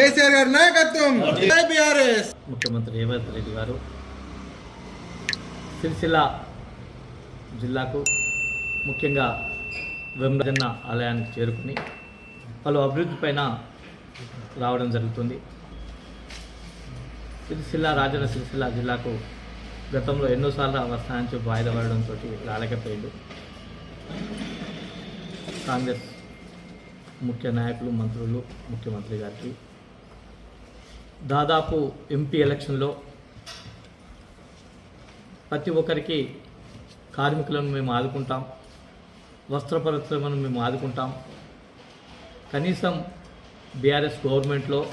కేసీఆర్ గారి నాయకత్వం. బీఆర్ఎస్. ముఖ్యమంత్రి రేవంత్ రెడ్డి గారు సిరిసిల్ల జిల్లాకు ముఖ్యంగా వెంబజన్న ఆలయానికి చేరుకుని పలు అభివృద్ధి పైన రావడం జరుగుతుంది. సిరిసిల్ల రాజన్న సిరిసిల్ల జిల్లాకు గతంలో ఎన్నోసార్లు వస్తాయని చెప్పి వాయిదా పడడంతో రాలేకపోయాడు కాంగ్రెస్ ముఖ్య నాయకులు మంత్రులు ముఖ్యమంత్రి గారికి దాదాపు ఎంపీ ఎలక్షన్లో ప్రతి ఒక్కరికి కార్మికులను మేము ఆదుకుంటాం వస్త్ర పరిశ్రమను మేము ఆదుకుంటాం. కనీసం బీఆర్ఎస్ గవర్నమెంట్లో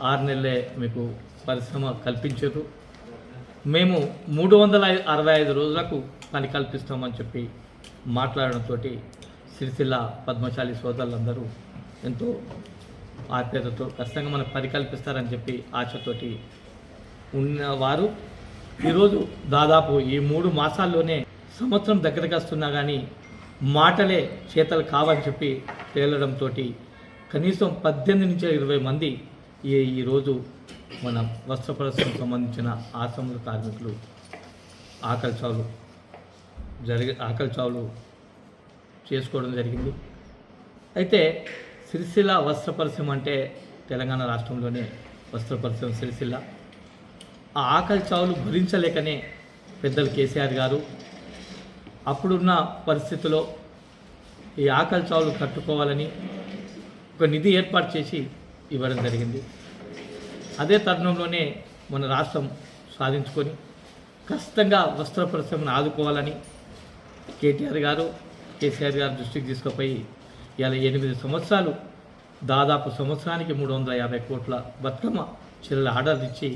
ఆరు నెలలే మీకు పరిశ్రమ కల్పించారు మేము మూడు వందల అరవై ఐదు రోజులకు పని కల్పిస్తామని చెప్పి మాట్లాడడంతో సిరిసిల్ల పద్మశాలి సోదరులందరూ ఎంతో ఆప్యాయతతో ఖచ్చితంగా మనకు పరికల్పిస్తారని చెప్పి ఆశతోటి ఉన్నవారు. ఈరోజు దాదాపు ఈ మూడు మాసాల్లోనే సంవత్సరం దగ్గరకు వస్తున్నా కానీ మాటలే చేతలు కావని చెప్పి తేలడంతో కనీసం పద్దెనిమిది నుంచి ఇరవై మంది ఈ ఈరోజు మన వస్త్ర సంబంధించిన ఆశ్రముల కార్మికులు ఆకలి చావులు జరిగి ఆకలి చావులు చేసుకోవడం జరిగింది. అయితే సిరిసిల్ల వస్త్ర పరిశ్రమ అంటే తెలంగాణ రాష్ట్రంలోనే వస్త్ర పరిశ్రమ సిరిసిల్ల. ఆ ఆకలి చావులు భరించలేకనే పెద్దలు కేసీఆర్ గారు. అప్పుడున్న పరిస్థితిలో ఈ ఆకలి చావులు కట్టుకోవాలని ఒక నిధి ఏర్పాటు చేసి ఇవ్వడం జరిగింది. అదే తరుణంలోనే మన రాష్ట్రం సాధించుకొని ఖచ్చితంగా వస్త్ర పరిశ్రమను ఆదుకోవాలని కేటీఆర్ గారు కేసీఆర్ గారు దృష్టికి తీసుకుపోయి ఇలా ఎనిమిది సంవత్సరాలు దాదాపు సంవత్సరానికి మూడు వందల యాభై కోట్ల బతుకమ్మ చీరలు ఆర్డర్ ఇచ్చి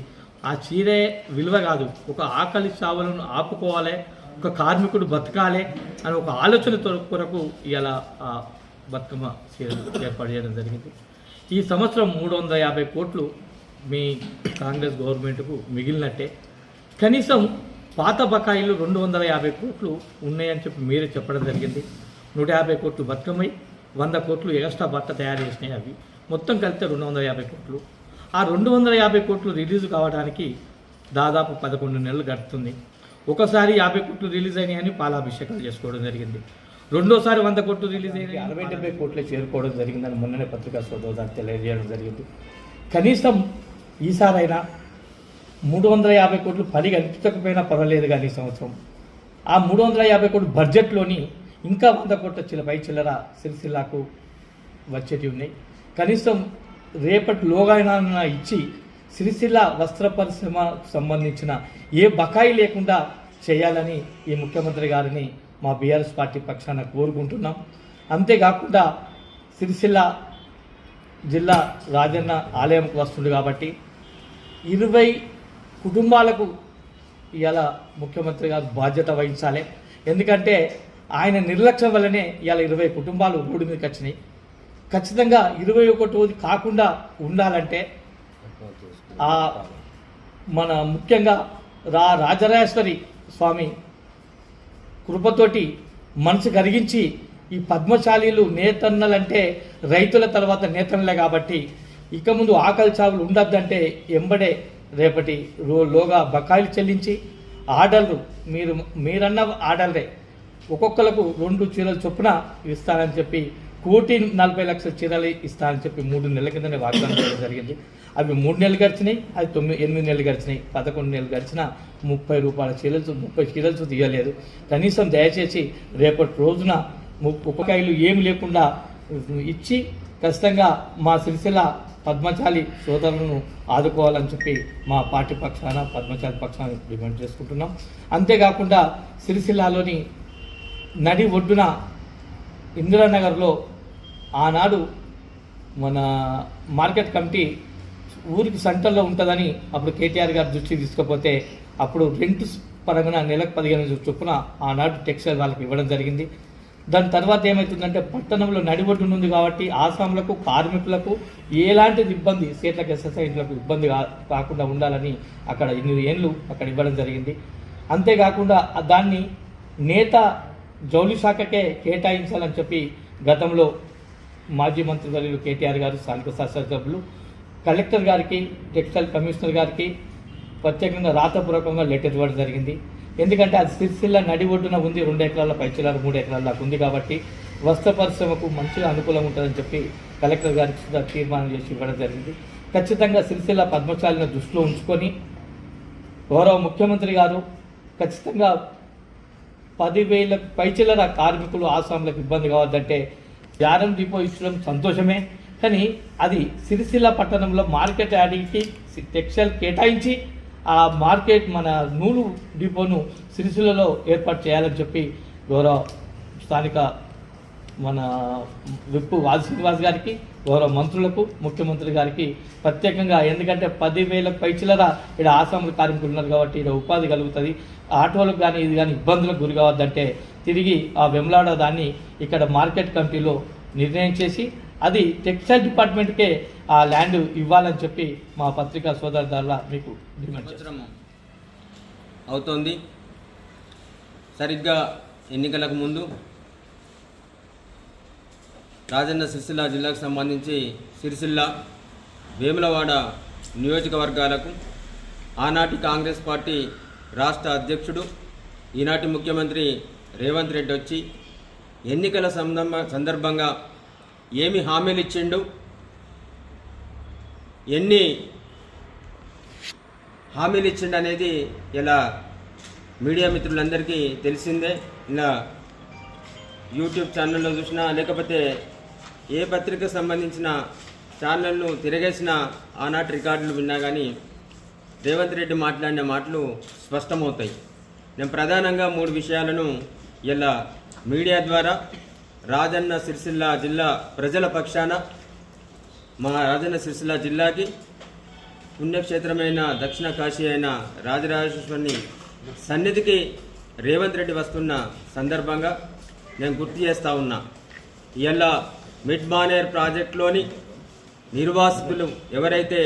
ఆ చీరే విలువ కాదు ఒక ఆకలి చావులను ఆపుకోవాలి ఒక కార్మికుడు బతకాలి అని ఒక ఆలోచన కొరకు ఇలా ఆ బతుకమ్మ చీరలు ఏర్పాటు చేయడం జరిగింది. ఈ సంవత్సరం మూడు వందల యాభై కోట్లు మీ కాంగ్రెస్ గవర్నమెంట్కు మిగిలినట్టే. కనీసం పాత బకాయిలు రెండు వందల యాభై కోట్లు ఉన్నాయని చెప్పి మీరే చెప్పడం జరిగింది. నూట యాభై కోట్లు బతుకమ్మై వంద కోట్లు ఎక్స్ట్రా బట్ట తయారు చేసినాయి అవి. మొత్తం కలిపితే రెండు వందల యాభై కోట్లు. ఆ రెండు వందల యాభై కోట్లు రిలీజ్ కావడానికి దాదాపు పదకొండు నెలలు గడుతుంది. ఒకసారి యాభై కోట్లు రిలీజ్ అయినాయని పాలాభిషేకాలు చేసుకోవడం జరిగింది. రెండోసారి వంద కోట్లు రిలీజ్ అయినాయి అరవై డెబ్బై కోట్లే చేరుకోవడం జరిగిందని మొన్ననే పత్రికా సోదరు తెలియజేయడం జరిగింది. కనీసం ఈసారైనా మూడు వందల యాభై కోట్లు పని కనిపించకపోయినా పర్వాలేదు కానీ ఈ సంవత్సరం. ఆ మూడు వందల యాభై కోట్లు బడ్జెట్లోని ఇంకా వంద కోట్ల చిల్ల పై చిల్లర సిరిసిల్లాకు వచ్చేటివి ఉన్నాయి. కనీసం రేపటిలోగానైనా ఇచ్చి సిరిసిల్ల వస్త్ర పరిశ్రమ సంబంధించిన ఏ బకాయి లేకుండా చేయాలని ఈ ముఖ్యమంత్రి గారిని మా బీఆర్ఎస్ పార్టీ పక్షాన కోరుకుంటున్నాం. అంతేకాకుండా సిరిసిల్ల జిల్లా రాజన్న ఆలయంకు వస్తుంది కాబట్టి ఇరవై కుటుంబాలకు ఇవాళ ముఖ్యమంత్రి గారు బాధ్యత వహించాలి. ఎందుకంటే ఆయన నిర్లక్ష్యం వల్లనే ఇవాళ ఇరవై కుటుంబాలు రోడ్డు మీదకి వచ్చినాయి. ఖచ్చితంగా ఇరవై ఒకటోది కాకుండా ఉండాలంటే ఆ మన ముఖ్యంగా రా రాజరాజేశ్వరి స్వామి కృపతోటి మనసు కరిగించి ఈ పద్మశాలీలు నేతన్నలంటే రైతుల తర్వాత నేతన్నలే కాబట్టి ఇక ముందు ఆకలి చావులు ఉండొద్దంటే ఎంబడే రేపటి రో లోగా బకాయిలు చెల్లించి ఆర్డర్లు మీరు మీరన్న ఆర్డర్లే. ఒక్కొక్కలకు రెండు చీరలు చొప్పున ఇస్తానని చెప్పి కోటి నలభై లక్షల చీరలు ఇస్తానని చెప్పి మూడు నెలల కిందనే వాగ్దానం చేయడం జరిగింది. అవి మూడు నెలలు గడిచినాయి అది తొమ్మిది ఎనిమిది నెలలు గడిచినాయి పదకొండు నెలలు గడిచిన ముప్పై రూపాయల చీరలు ముప్పై చీరలు తీయలేదు. కనీసం దయచేసి రేపటి రోజున ము- ఉపకాయలు ఏమి లేకుండా ఇచ్చి ఖచ్చితంగా మా సిరిసిల్ల పద్మచాలి సోదరులను ఆదుకోవాలని చెప్పి మా పార్టీ పక్షాన పద్మచాలి పక్షాన డిమాండ్ చేసుకుంటున్నాం. అంతేకాకుండా సిరిసిల్లాలోని నడి ఒడ్డున ఇందిరానగర్లో ఆనాడు మన మార్కెట్ కమిటీ ఊరికి సెంటర్లో ఉంటుందని అప్పుడు కేటీఆర్ గారు దృష్టికి తీసుకపోతే అప్పుడు రెంట్ పరంగా నెలకు పదిహేను చొప్పున ఆనాడు టెక్స్టైల్ వాళ్ళకి ఇవ్వడం జరిగింది. దాని తర్వాత ఏమవుతుందంటే పట్టణంలో నడిబొడ్డు ఉంది కాబట్టి ఆసాములకు కార్మికులకు ఎలాంటిది ఇబ్బంది సీట్లకు ఎస్ఎస్ఐలకు ఇబ్బంది కా- కాకుండా ఉండాలని అక్కడ ఇన్ని ఏళ్ళు అక్కడ ఇవ్వడం జరిగింది. అంతేకాకుండా దాన్ని నేత జౌలి శాఖకే కేటాయించాలని చెప్పి గతంలో మాజీ మంత్రి మంత్రివర్యులు కేటీఆర్ గారు స్థానిక శాసనసభ్యులు కలెక్టర్ గారికి టెక్స్టైల్ కమిషనర్ గారికి ప్రత్యేకంగా రాతపూర్వకంగా లెటర్ ఇవ్వడం జరిగింది. ఎందుకంటే అది సిరిసిల్ల నడి ఒడ్డున ఉంది రెండు ఎకరాల పైచిలాలు మూడు ఎకరాల దాకా ఉంది కాబట్టి వస్త్ర పరిశ్రమకు మంచిగా అనుకూలం ఉంటుందని చెప్పి కలెక్టర్ గారికి సుధా తీర్మానం చేసి ఇవ్వడం జరిగింది. ఖచ్చితంగా సిరిసిల్ల పద్మశాలిని దృష్టిలో ఉంచుకొని గౌరవ ముఖ్యమంత్రి గారు ఖచ్చితంగా పదివేల పైచిల్లర కార్మికులు ఆసాంలకు ఇబ్బంది కావద్దంటే ధ్యానం డిపో ఇచ్చడం సంతోషమే. కానీ అది సిరిసిల్ల పట్టణంలో మార్కెట్ యార్డింగ్కి టెక్స్టైల్ కేటాయించి ఆ మార్కెట్ మన నూలు డిపోను సిరిసిల్లలో ఏర్పాటు చేయాలని చెప్పి గౌరవ స్థానిక మన విప్పు వాది శ్రీనివాస్ గారికి గౌరవ మంత్రులకు ముఖ్యమంత్రి గారికి ప్రత్యేకంగా ఎందుకంటే పదివేల పైచిలర ఇక్కడ ఆసాముల కార్మికులు ఉన్నారు కాబట్టి ఇక్కడ ఉపాధి కలుగుతుంది. ఆటోలకు కానీ ఇది కానీ ఇబ్బందులకు గురి కావద్దంటే తిరిగి ఆ వెమ్లాడ దాన్ని ఇక్కడ మార్కెట్ కమిటీలో నిర్ణయం చేసి అది టెక్స్టైల్ డిపార్ట్మెంట్కే ఆ ల్యాండ్ ఇవ్వాలని చెప్పి మా పత్రికా సోదరు మీకు డిమాండ్ సంవత్సరం అవుతోంది. సరిగ్గా ఎన్నికలకు ముందు రాజన్న సిరిసిల్ల జిల్లాకు సంబంధించి సిరిసిల్ల వేములవాడ నియోజకవర్గాలకు ఆనాటి కాంగ్రెస్ పార్టీ రాష్ట్ర అధ్యక్షుడు ఈనాటి ముఖ్యమంత్రి రేవంత్ రెడ్డి వచ్చి ఎన్నికల సందర్భ సందర్భంగా ఏమి హామీలు ఇచ్చిండు? ఎన్ని హామీలు ఇచ్చిండు అనేది ఇలా మీడియా మిత్రులందరికీ తెలిసిందే. ఇలా యూట్యూబ్ ఛానల్లో చూసినా లేకపోతే ఏ పత్రికకు సంబంధించిన ఛానల్ను తిరగేసిన ఆనాటి రికార్డులు విన్నా కానీ రేవంత్ రెడ్డి మాట్లాడిన మాటలు స్పష్టమవుతాయి. నేను ప్రధానంగా మూడు విషయాలను ఇలా మీడియా ద్వారా రాజన్న సిరిసిల్ల జిల్లా ప్రజల పక్షాన మా రాజన్న సిరిసిల్ల జిల్లాకి పుణ్యక్షేత్రమైన దక్షిణ కాశీ అయిన రాజరాజేశ్వరిని సన్నిధికి రేవంత్ రెడ్డి వస్తున్న సందర్భంగా నేను గుర్తు చేస్తా ఉన్నా. ఇలా మిడ్ మానేర్ ప్రాజెక్టులోని నిర్వాసితులు ఎవరైతే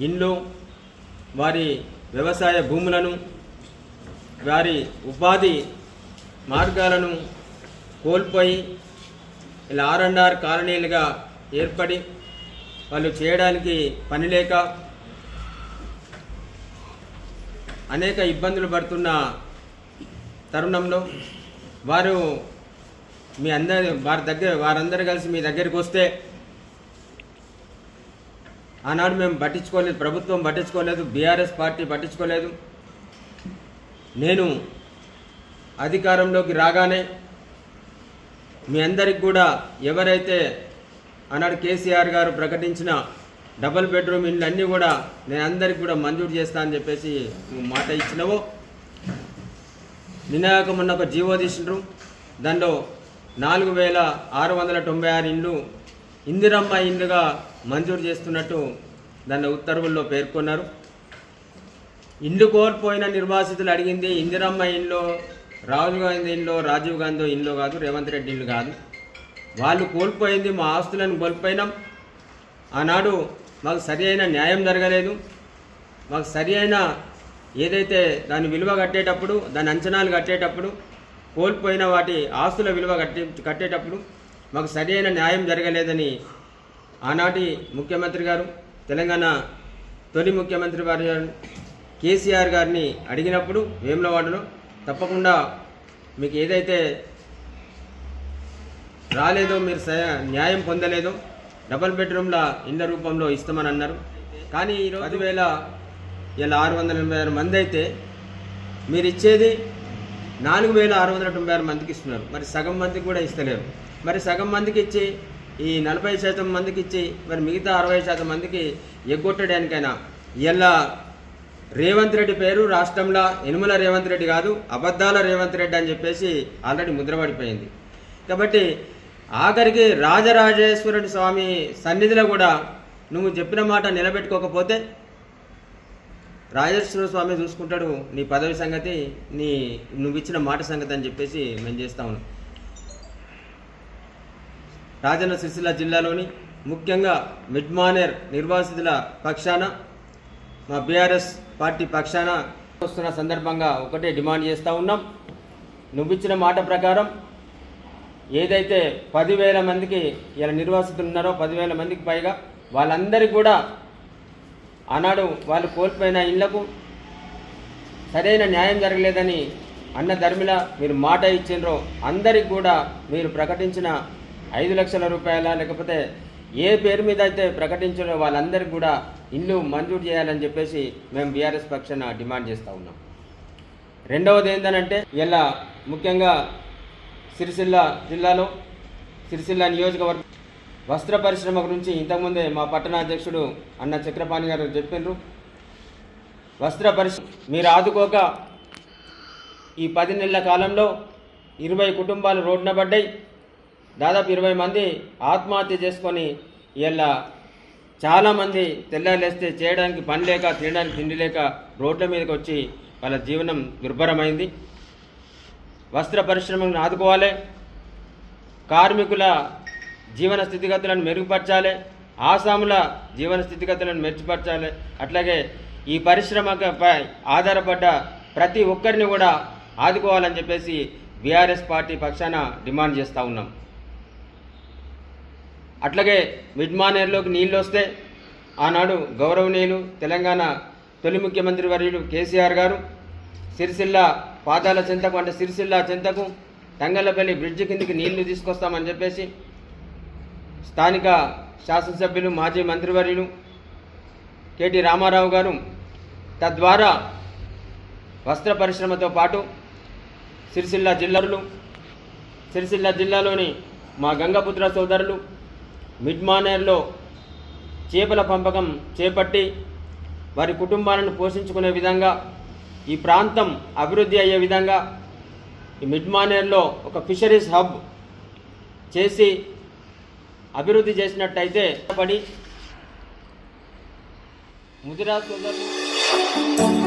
ఇండ్లు వారి వ్యవసాయ భూములను వారి ఉపాధి మార్గాలను కోల్పోయి ఇలా ఆర్ అండ్ ఆర్ కాలనీలుగా ఏర్పడి వాళ్ళు చేయడానికి పని లేక అనేక ఇబ్బందులు పడుతున్న తరుణంలో వారు మీ అందరి వారి దగ్గర వారందరూ కలిసి మీ దగ్గరికి వస్తే ఆనాడు మేము పట్టించుకోలేదు ప్రభుత్వం పట్టించుకోలేదు బీఆర్ఎస్ పార్టీ పట్టించుకోలేదు. నేను అధికారంలోకి రాగానే మీ అందరికి కూడా ఎవరైతే ఆనాడు కేసీఆర్ గారు ప్రకటించిన డబల్ బెడ్రూమ్ ఇల్లు అన్నీ కూడా నేను అందరికి కూడా మంజూరు చేస్తా అని చెప్పేసి మాట ఇచ్చినవో? నినాక మొన్న ఒక జీవో తీసినారు. దానిలో నాలుగు వేల ఆరు వందల తొంభై ఆరు ఇండ్లు ఇందిరమ్మ ఇండ్లుగా మంజూరు చేస్తున్నట్టు దాని ఉత్తర్వుల్లో పేర్కొన్నారు. ఇండ్లు కోల్పోయిన నిర్వాసితులు అడిగింది ఇందిరమ్మ ఇంట్లో రాహుల్ గాంధీ ఇంట్లో రాజీవ్ గాంధీ ఇంట్లో కాదు రేవంత్ రెడ్డి ఇల్లు కాదు. వాళ్ళు కోల్పోయింది మా ఆస్తులను కోల్పోయినాం. ఆనాడు మాకు సరి అయిన న్యాయం జరగలేదు. మాకు సరి అయిన ఏదైతే దాని విలువ కట్టేటప్పుడు దాని అంచనాలు కట్టేటప్పుడు కోల్పోయిన వాటి ఆస్తుల విలువ కట్టే కట్టేటప్పుడు మాకు సరి అయిన న్యాయం జరగలేదని ఆనాటి ముఖ్యమంత్రి గారు తెలంగాణ తొలి ముఖ్యమంత్రి వారి కేసీఆర్ గారిని అడిగినప్పుడు వేములవాడలో తప్పకుండా మీకు ఏదైతే రాలేదో మీరు స- న్యాయం పొందలేదో డబల్ బెడ్రూమ్ల ఇళ్ళ రూపంలో ఇస్తామని అన్నారు. కానీ ఈరోజు పదివేల ఇలా ఆరు వందల ఎనభై ఆరు మంది అయితే మీరు ఇచ్చేది నాలుగు వేల ఆరు వందల తొంభై ఆరు మందికి ఇస్తున్నారు. మరి సగం మందికి కూడా ఇస్తలేరు. మరి సగం మందికి ఇచ్చి ఈ నలభై శాతం మందికి ఇచ్చి మరి మిగతా అరవై శాతం మందికి ఎగ్గొట్టడానికైనా ఇలా రేవంత్ రెడ్డి పేరు రాష్ట్రంలో ఎనుమల రేవంత్ రెడ్డి కాదు అబద్ధాల రేవంత్ రెడ్డి అని చెప్పేసి ఆల్రెడీ ముద్రపడిపోయింది. కాబట్టి ఆఖరికి రాజరాజేశ్వరుడి స్వామి సన్నిధిలో కూడా నువ్వు చెప్పిన మాట నిలబెట్టుకోకపోతే రాజేశ్వర స్వామి చూసుకుంటాడు నీ పదవి సంగతి నీ నువ్వు ఇచ్చిన మాట సంగతి అని చెప్పేసి మేము చేస్తా ఉన్నాం. రాజన్న సిరిసిల్ల జిల్లాలోని ముఖ్యంగా మిడ్మానేర్ నిర్వాసితుల పక్షాన మా బీఆర్ఎస్ పార్టీ పక్షాన వస్తున్న సందర్భంగా ఒకటే డిమాండ్ చేస్తూ ఉన్నాం. నువ్వు ఇచ్చిన మాట ప్రకారం ఏదైతే పదివేల మందికి ఇలా నిర్వాసితులు ఉన్నారో పదివేల మందికి పైగా వాళ్ళందరికీ కూడా ఆనాడు వాళ్ళు కోల్పోయిన ఇళ్ళకు సరైన న్యాయం జరగలేదని అన్న ధర్మిల మీరు మాట ఇచ్చిండ్రో అందరికి కూడా మీరు ప్రకటించిన ఐదు లక్షల రూపాయల లేకపోతే ఏ పేరు మీద అయితే ప్రకటించారో వాళ్ళందరికీ కూడా ఇల్లు మంజూరు చేయాలని చెప్పేసి మేము బీఆర్ఎస్ పక్షాన డిమాండ్ చేస్తూ ఉన్నాం. రెండవది ఏంటంటే ఇలా ముఖ్యంగా సిరిసిల్ల జిల్లాలో సిరిసిల్ల నియోజకవర్గం వస్త్ర పరిశ్రమ గురించి ఇంతకుముందే మా పట్టణ అధ్యక్షుడు అన్న చక్రపాణి గారు చెప్పినారు. వస్త్ర పరిశ్రమ మీరు ఆదుకోక ఈ పది నెలల కాలంలో ఇరవై కుటుంబాలు రోడ్న పడ్డాయి. దాదాపు ఇరవై మంది ఆత్మహత్య చేసుకొని ఇలా చాలామంది తెల్లారులేస్తే చేయడానికి పని లేక తినడానికి తిండి లేక రోడ్ల మీదకి వచ్చి వాళ్ళ జీవనం దుర్భరమైంది. వస్త్ర పరిశ్రమను ఆదుకోవాలి. కార్మికుల జీవన స్థితిగతులను మెరుగుపరచాలి ఆసాముల జీవన స్థితిగతులను మెరుగుపరచాలి. అట్లాగే ఈ పరిశ్రమపై ఆధారపడ్డ ప్రతి ఒక్కరిని కూడా ఆదుకోవాలని చెప్పేసి బీఆర్ఎస్ పార్టీ పక్షాన డిమాండ్ చేస్తూ ఉన్నాం. అట్లాగే మిడ్మానేర్లోకి నీళ్ళు వస్తే ఆనాడు గౌరవనీయులు తెలంగాణ తొలి ముఖ్యమంత్రి వర్యులు కేసీఆర్ గారు సిరిసిల్ల పాదాల చెంతకు అంటే సిరిసిల్ల చెంతకు తంగళ్ళపల్లి బ్రిడ్జి కిందికి నీళ్ళు తీసుకొస్తామని చెప్పేసి స్థానిక శాసనసభ్యులు మాజీ మంత్రివర్యులు కేటీ రామారావు గారు తద్వారా వస్త్ర పరిశ్రమతో పాటు సిరిసిల్ల జిల్లాలు సిరిసిల్ల జిల్లాలోని మా గంగపుత్ర సోదరులు మిడ్మానేర్లో చేపల పెంపకం చేపట్టి వారి కుటుంబాలను పోషించుకునే విధంగా ఈ ప్రాంతం అభివృద్ధి అయ్యే విధంగా ఈ మిడ్మానేర్లో ఒక ఫిషరీస్ హబ్ చేసి అభివృద్ధి చేసినట్టయితే పడి ముదిరా సోదరులు.